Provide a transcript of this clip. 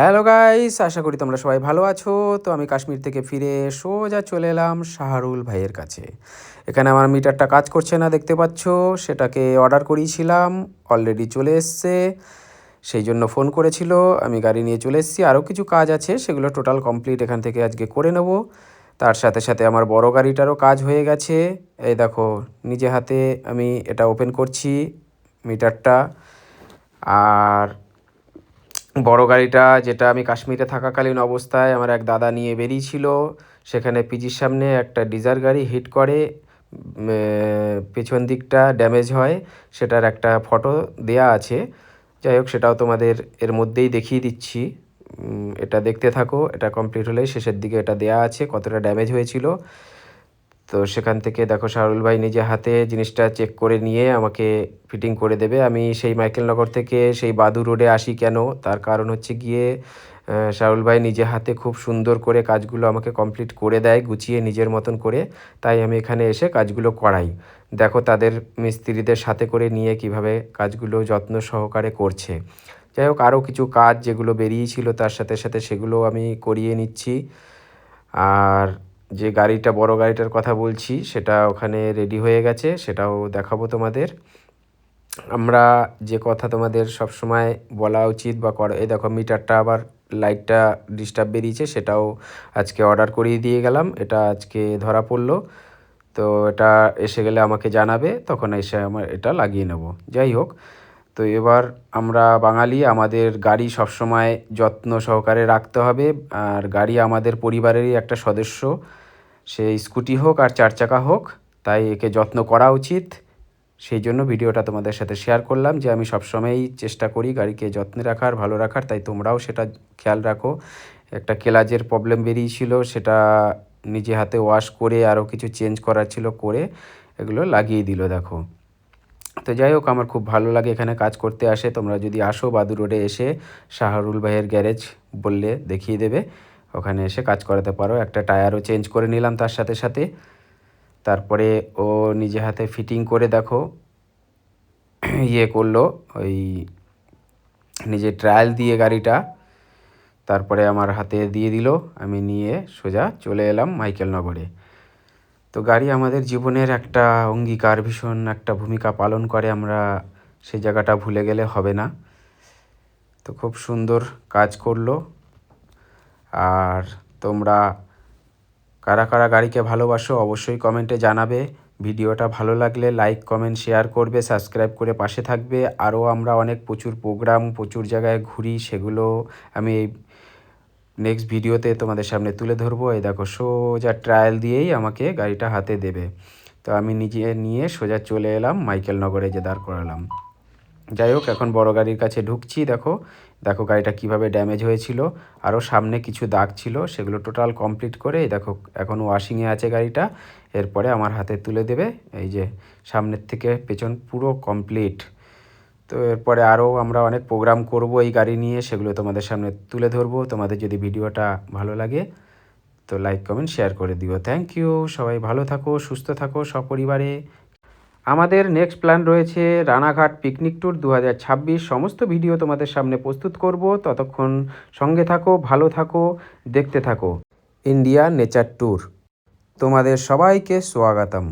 Hello guys আশা করি তোমরা সবাই ভালো আছো। তো আমি কাশ্মীর থেকে ফিরে সোজা চলে এলাম শাহরুল ভাইয়ের কাছে। এখানে আমার মিটারটা কাজ করছে না, দেখতে পাচ্ছ? সেটাকে অর্ডার করিয়েছিলাম অলরেডি চলে এসছে। সেই জন্য ফোন করেছিল, আমি গাড়ি নিয়ে চলে এসেছি। আরও কিছু কাজ আছে, সেগুলো টোটাল কমপ্লিট এখান থেকে আজকে করে নেব। তার সাথে সাথে আমার বড় গাড়িটারও কাজ হয়ে গেছে। এই দেখো, নিজে হাতে আমি এটা ওপেন করছি মিটারটা। আর বড় গাড়িটা যেটা আমি কাশ্মীরে থাকাকালীন অবস্থায় আমার এক দাদা নিয়ে বেরিয়েছিল। সেখানে পিজির সামনে একটা ডিজার গাড়ি হিট করে পেছন দিকটা ড্যামেজ হয়, সেটার একটা ফটো দেয়া আছে। যাই হোক, সেটাও তোমাদের এর মধ্যেই দেখিয়ে দিচ্ছি। এটা দেখতে থাকো, এটা কমপ্লিট হলেই শেষের দিকে এটা দেয়া আছে, কতটা ড্যামেজ হয়েছিল। তো সেখান থেকে দেখো শাহরুল ভাই নিজে হাতে জিনিসটা চেক করে নিয়ে আমাকে ফিটিং করে দেবে। আমি সেই মাইকেলনগর থেকে সেই বাদু রোডে আসি কেন? তার কারণ হচ্ছে গিয়ে শাহরুল ভাই নিজে হাতে খুব সুন্দর করে কাজগুলো আমাকে কমপ্লিট করে দেয়, গুছিয়ে নিজের মতন করে। তাই আমি এখানে এসে কাজগুলো করাই। দেখো তাদের মিস্ত্রিদের সাথে করে নিয়ে কীভাবে কাজগুলো যত্ন সহকারে করছে। যাই হোক, আরও কিছু কাজ যেগুলো বেরিয়েছিল তার সাথে সাথে সেগুলো আমি করিয়ে নিচ্ছি। আর যে গাড়িটা, বড় গাড়িটার কথা বলছি, সেটা ওখানে রেডি হয়ে গেছে, সেটাও দেখাবো তোমাদের। আমরা যে কথা তোমাদের সব সময় বলা উচিত বা করা, এই দেখো মিটারটা আবার লাইটটা ডিস্টার্ব বেরিয়েছে, সেটাও আজকে অর্ডার করিয়ে দিয়ে গেলাম, এটা আজকে ধরা পড়ল। তো এটা এসে গেলে আমাকে জানাবে, তখন এসে আমার এটা লাগিয়ে নেব। যাই হোক তো এবার আমরা বাঙালি, আমাদের গাড়ি সবসময় যত্ন সহকারে রাখতে হবে। আর গাড়ি আমাদের পরিবারেরই একটা সদস্য। সে স্কুটি হোক আর চার চাকা হোক, তাই একে যত্ন করা উচিত। সেই জন্য ভিডিওটা তোমাদের সাথে শেয়ার করলাম যে আমি সবসময়ই চেষ্টা করি গাড়িকে যত্নে রাখার, ভালো রাখার, তাই তোমরাও সেটা খেয়াল রাখো। একটা কেলাজের প্রবলেম বেরিয়েছিল, সেটা নিজে হাতে ওয়াশ করে আরও কিছু চেঞ্জ করার ছিল, করে এগুলো লাগিয়ে দিল, দেখো। তো যাই হোক, আমার খুব ভালো লাগে এখানে কাজ করতে আসে। তোমরা যদি আসো বাদু রোডে এসে, শাহরুল ভাইয়ের গ্যারেজ বললে দেখিয়ে দেবে। ওখানে এসে কাজ করাতে পারো। একটা টায়ারও চেঞ্জ করে নিলাম তার সাথে সাথে। তারপরে ও নিজে হাতে ফিটিং করে দেখো ইয়ে করল ওই নিজে ট্রায়াল দিয়ে গাড়িটা। তারপরে আমার হাতে দিয়ে দিল, আমি নিয়ে সোজা চলে এলাম মাইকেলনগরে তো গাড়ি আমাদের জীবনের একটা অঙ্গীকার, ভীষণ একটা ভূমিকা পালন করে। আমরা সেই জায়গাটা ভুলে গেলে হবে না। তো খুব সুন্দর কাজ করল। আর তোমরা কারা কারা গাড়িকে ভালোবাসো অবশ্যই কমেন্টে জানাবে। ভিডিওটা ভালো লাগলে লাইক, কমেন্ট, শেয়ার করবে, সাবস্ক্রাইব করে পাশে থাকবে। আরও আমরা অনেক প্রচুর প্রোগ্রাম, প্রচুর জায়গায় ঘুরি, সেগুলো আমি নেক্সট ভিডিওতে তোমাদের সামনে তুলে ধরবো। এই দেখো, সোজা ট্রায়াল দিয়েই আমাকে গাড়িটা হাতে দেবে। তো আমি নিজে নিয়ে সোজা চলে এলাম মাইকেলনগরে যে দাঁড় করালাম। যাই হোক, এখন বড় গাড়ির কাছে ঢুকছি, দেখো। দেখো গাড়িটা কীভাবে ড্যামেজ হয়েছিল। আরও সামনে কিছু দাগ ছিল, সেগুলো টোটাল কমপ্লিট করে দেখো, এখন ওয়াশিংয়ে আছে গাড়িটা। এরপরে আমার হাতে তুলে দেবে, এই যে সামনের থেকে পেছন পুরো কমপ্লিট তো এরপরে আরও আমরা অনেক প্রোগ্রাম করব এই গাড়ি নিয়ে, সেগুলো তোমাদের সামনে তুলে ধরবো। তোমাদের যদি ভিডিওটা ভালো লাগে, তো লাইক কমেন্ট শেয়ার করে দিও। থ্যাংক ইউ সবাই ভালো থাকো, সুস্থ থাকো সপরিবারে। আমাদের নেক্সট প্ল্যান রয়েছে রানাঘাট পিকনিক ট্যুর দু হাজার ছাব্বিশ। সমস্ত ভিডিও তোমাদের সামনে প্রস্তুত করব। ততক্ষণ সঙ্গে থাকো, ভালো থাকো, দেখতে থাকো। ইন্ডিয়া নেচার ট্যুর তোমাদের সবাইকে স্বাগতম।